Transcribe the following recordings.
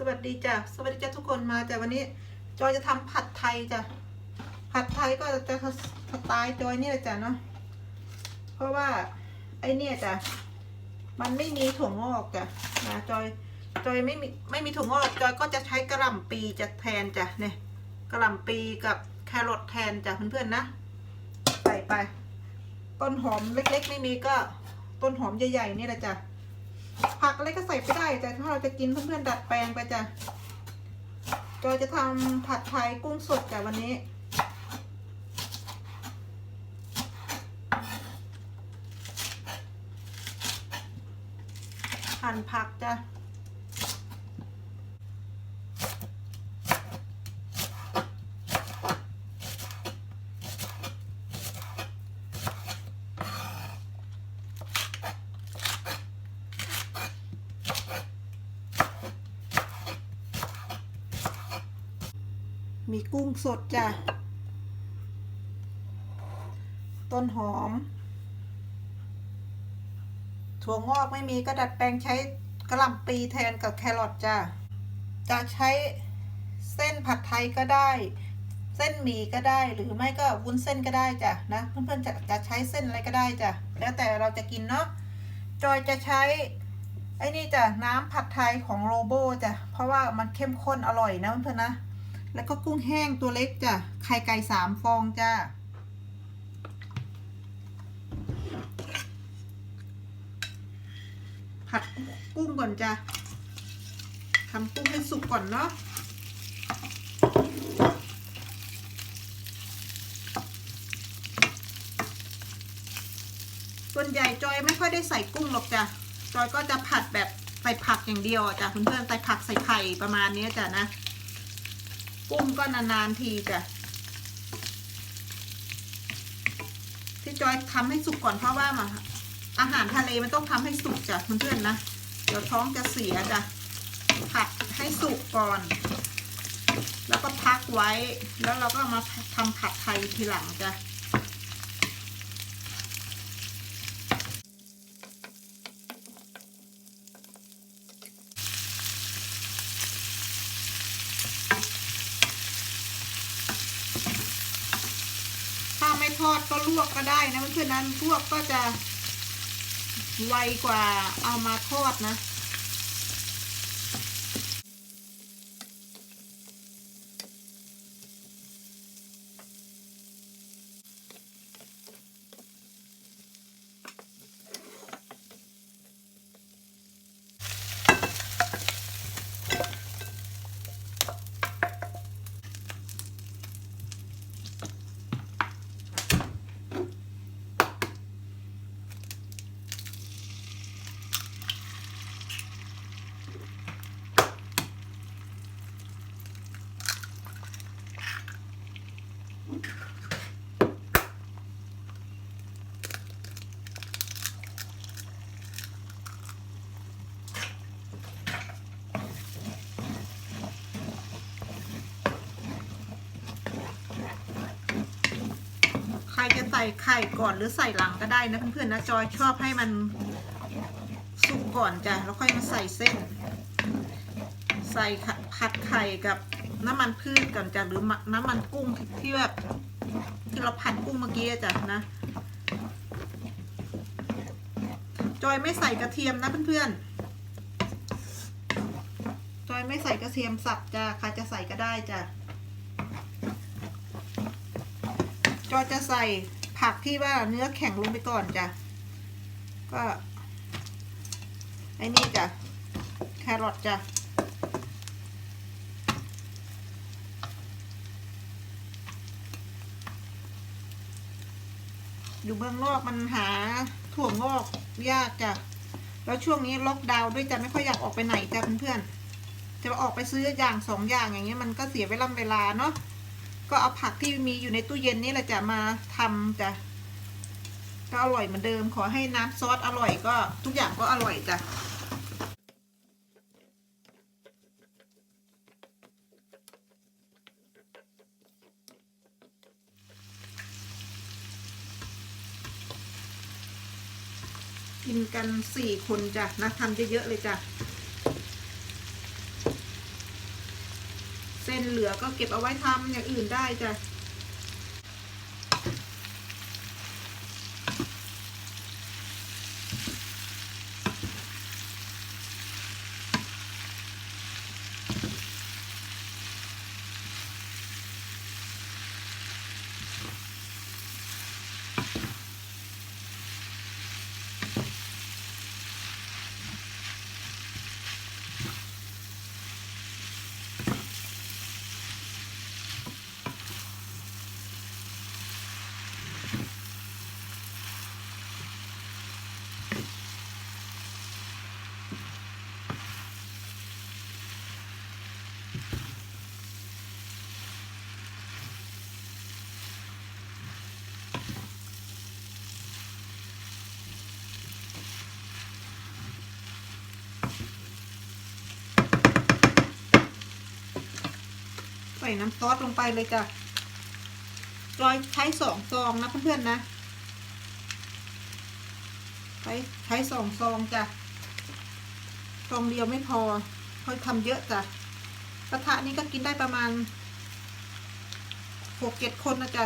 สวัสดีจ้ะสวัสดีจ้ะทุกคนมาจ้ะวันนี้ จอยจะทำผัดไทยจ้ะผัดไทยก็จะสไตล์จอยเนี่ยจ้ะเนาะเพราะว่าไอเนี่ยจ้ะมันไม่มีถั่วงอกจ้ะนะจอยจอยไม่มีไม่มีถั่วงอกจอยก็จะใช้กระหล่ำปีจะแทนจ้ะเนี่ยกระหล่ำปีกับแครอทแทนจ้ะเพื่อนๆนะใส่ไปต้นหอมเล็กๆ ไม่มีก็ต้นหอมใหญ่ๆนี่แหละจ้ะ ผักอะไรก็ใส่ไปได้ แต่ถ้าเราจะกินเพื่อนๆดัดแปลงไปจ้ะจอยจะทำผัดไทยกุ้งสดจ้ะวันนี้ หั่นผักจ้ะ มีกุ้งสดจ้ะ ต้นหอม ถั่วงอกไม่มีก็ดัดแปลงใช้กระหล่ำปีแทนกับแครอทจ้ะ จะใช้เส้นผัดไทยก็ได้ เส้นหมี่ก็ได้หรือไม่ก็วุ้นเส้นก็ได้จ้ะนะเพื่อนๆจะจะใช้เส้นอะไรก็ได้จ้ะแล้วแต่เราจะกินเนาะจอยจะใช้ไอ้นี่จ้ะน้ำผัดไทยของโรโบจ้ะเพราะว่ามันเข้มข้นอร่อยนะเพื่อนๆนะ แล้วก็กุ้งแห้งตัวเล็กจ้ะ ไข่ไก่สามฟองจ้าผัดกุ้งก่อนจ้ะทำกุ้งให้สุกก่อนเนาะส่วนใหญ่จอยไม่ค่อยได้ใส่กุ้งหรอกจ้ะ จอยก็จะผัดแบบใส่ผักอย่างเดียวอะจ้ะเพื่อนๆใส่ผักใส่ไข่ประมาณนี้จ้ะนะ กุ้งก็นานๆทีจ้ะที่จอยทำให้สุกก่อนเพราะว่ามาอาหารทะเลมันต้องทำให้สุกจ้ะเพื่อนๆนะเดี๋ยวท้องจะเสียจ้ะผัดให้สุกก่อน แล้วก็พักไว้ แล้วเราก็มาทำผัดไทยทีหลังจ้ะ ถ้าไม่ทอดก็ลวกก็ ฉะเพื่อนๆนั้นพวกก็จะไวกว่าเอามาทอดนะ รจะใส่ไข่ก่อนหรือใส่หลังก็ได้นะเพื่อนๆนะจอยชอบให้มันสุกก่อนจ้ะแล้วค่อยมาใส่เส้น ใส่ผัดไข่กับน้ำมันพืชก่อนจ้ะหรือน้ำมันกุ้งที่แบบที่เราผัดกุ้งเมื่อกี้จ้ะนะจอยไม่ใส่กระเทียมนะเพื่อนๆจอยไม่ใส่กระเทียมสับจ้ะใครจะใส่ก็ได้จ้ะ จอจะใส่ผักที่ว่าเนื้อแข็งลงไปก่อนจ้ะ ก็ไอ้นี่จ้ะ แครอทจ้ะ อยู่เมืองนอกมันหาถั่วงอกยากจ้ะ แล้วช่วงนี้ล็อกดาวน์ด้วยจ้ะไม่ค่อยอยากออกไปไหนจ้ะเพื่อนๆจะออกไปซื้ออย่างสองอย่างอย่างเงี้ยมันก็เสียเวลาเวลาเนาะ ก็เอาผักที่มีอยู่ในตู้เย็นนี่แหละจะมาทำจ้ะก็อร่อยเหมือนเดิม ขอให้น้ำซอสอร่อยก็ทุกอย่างก็อร่อยจ้ะกินกันสี่คนจ้ะนะทำเยอะๆเลยจ้ะ เส้นเหลือก็เก็บเอาไว้ทำอย่างอื่นได้จ้ะ ส่น้ำซอสลงไปเลยจ้ะจอยใช้สองซองนะเพื่อนๆนะใช้ใช้สองซองจ้ะซองเดียวไม่พอคอยทำเยอะจ้ะกระทะนี้ก็กินได้ประมาณหกเจ็ดคนนะจ๊ะ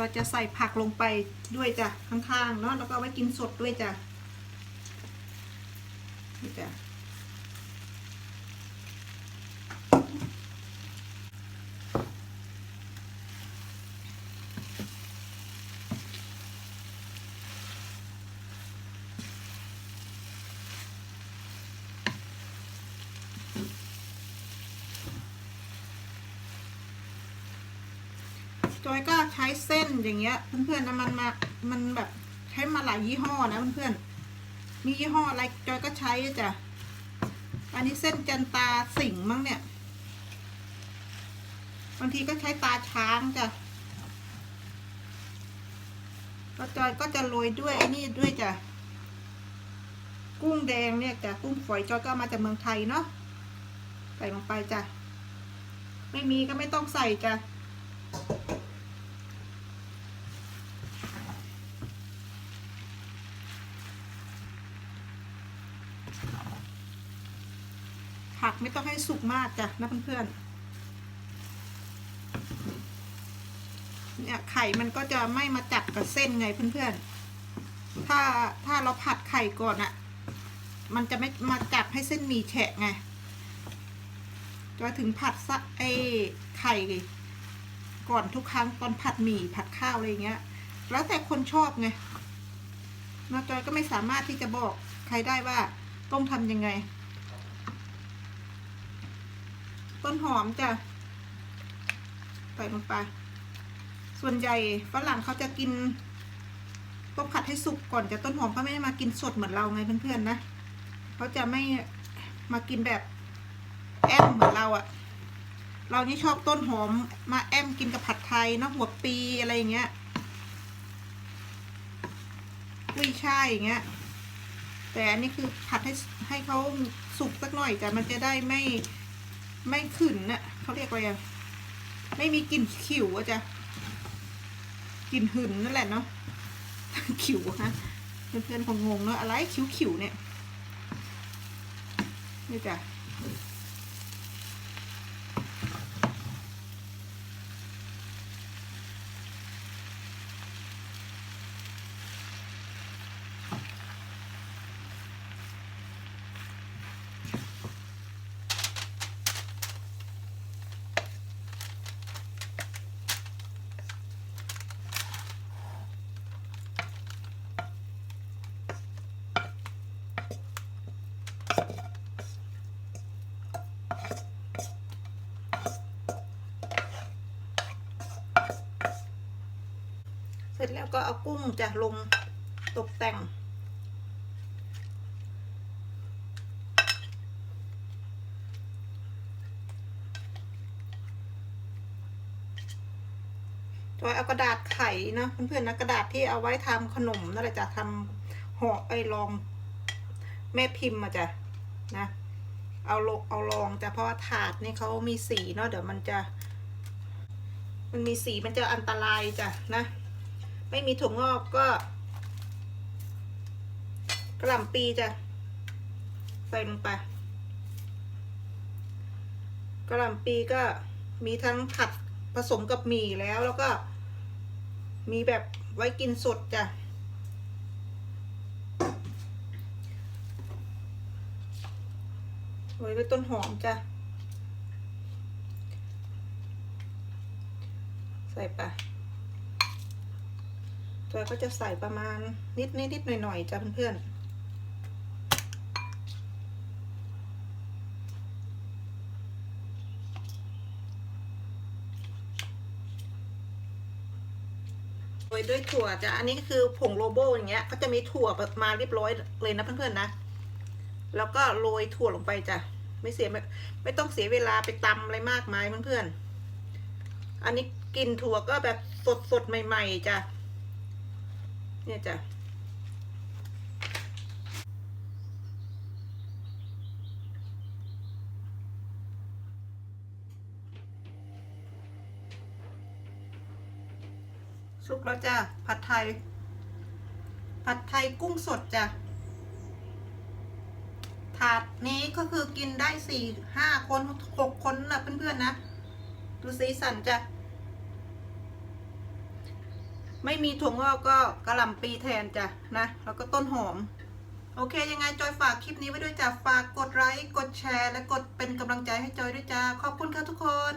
ราจะใส่ผักลงไปด้วยจ้ะข้างๆเนาะแล้วก็ไว้กินสดด้วยจ้ะนี่จ้ะ จอยก็ใช้เส้นอย่างเงี้ย เพื่อนๆนะมันมา มันแบบใช้มาหลายยี่ห้อนะเพื่อนๆ มียี่ห้ออะไรจอยก็ใช้จ้ะ อันนี้เส้นจันตาสิงมั้งเนี่ย บางทีก็ใช้ตาช้างจ้ะก็จอยก็จะโรยด้วยไอ้นี่ด้วยจ้ะ กุ้งแดงเนี่ยจ้ะ กุ้งฝอยจอยก็มาจากเมืองไทยเนาะ ใส่ลงไปจ้ะ ไม่มีก็ไม่ต้องใส่จ้ะ ไม่ต้องให้สุกมากจ้ะนะเพื่อนๆเนี่ยไข่มันก็จะไม่มาจับกับเส้นไงเพื่อนๆ ถ้าถ้าเราผัดไข่ก่อนอะมันจะไม่มาจับให้เส้นหมี่แฉะไงจะถึงผัดซะไอ้ไข่ก่อนทุกครั้งตอนผัดหมี่ผัดข้าวอะไรเงี้ย แล้วแต่คนชอบไงนาจอยก็ไม่สามารถที่จะบอกใครได้ว่าต้องทำยังไง ต้นหอมจ้ะใส่ลงไป ส่วนใหญ่ฝรั่งเขาจะกินต้องผัดให้สุกก่อนจะต้นหอมเขาไม่ได้มากินสดเหมือนเราไงเพื่อนๆนะเขาจะไม่มากินแบบแอมเหมือนเราอะเรานี่ชอบต้นหอมมาแอมกินกับผัดไทยนะหัวปีอะไรอย่างเงี้ยกุ้ยช่ายอย่างเงี้ย แต่อันนี้คือผัดให้ให้เขาสุกสักหน่อยจ้ะมันจะได้ไม่ ไม่ขืนน่ะเขาเรียกอะไรอะไม่มีกลิ่นขิวอะจ้ะกลิ่นหืนนั่นแหละเนาะขิวฮะเพื่อนๆคงงงเนาะอะไรขิวขิวๆเนี่ยนี่จ้ะ เสร็จแล้วก็เอากุ้งจะลงตกแต่งจอยเอากระดาษไขนะเพื่อนๆนะกระดาษที่เอาไว้ทำขนมนั่นแหละจะทำห่อไอ้รอง แม่พิมพ์มาจ้ะนะเอาลงเอาลองจ้ะเพราะว่าถาดนี่เขามีสีเนาะเดี๋ยวมันจะ มันมีสีมันจะอันตรายจ้ะนะ ไม่มีถั่วงอกก็กระหล่ำปีจ้ะใส่ลงไปกระหล่ำปีก็มีทั้งผัดผสมกับหมี่แล้วแล้วก็ มีแบบไว้กินสดจ้ะ โรยด้วยต้นหอมจ้ะ ใส่ไปจอยก็จะใส่ประมาณนิดนิดนิดหน่อยหน่อยๆจ้ะเพื่อนๆยด้วยถั่วจ้ะ อันนี้ก็คือผงโลโบอย่างเงี้ย ก็จะมีถั่วมาเรียบร้อยเลยนะเพื่อนๆนะ แล้วก็โรยถั่วลงไปจ้ะ ไม่เสียไม่ไม่ต้องเสียเวลาไปตำอะไรมากมายเพื่อนๆ อันนี้กินถั่วก็แบบสดสดๆใหม่ๆจ้ะ เนี่ยจ้ะสุกแล้วจ้ะ ผัดไทย ผัดไทยกุ้งสดจ้ะ ถาดนี้ก็คือกินได้สี่ห้าคนหกคนนะเพื่อนๆนะ ดูสีสันจะ ไม่มีถั่วงอกก็กระหล่ำปีแทนจ้ะนะ แล้วก็ต้นหอม โอเค ยังไงจอยฝากคลิปนี้ไว้ด้วยจ้ะฝากกดไลค์กดแชร์ และกดเป็นกำลังใจให้จอยด้วยจ้าขอบคุณค่ะทุกคน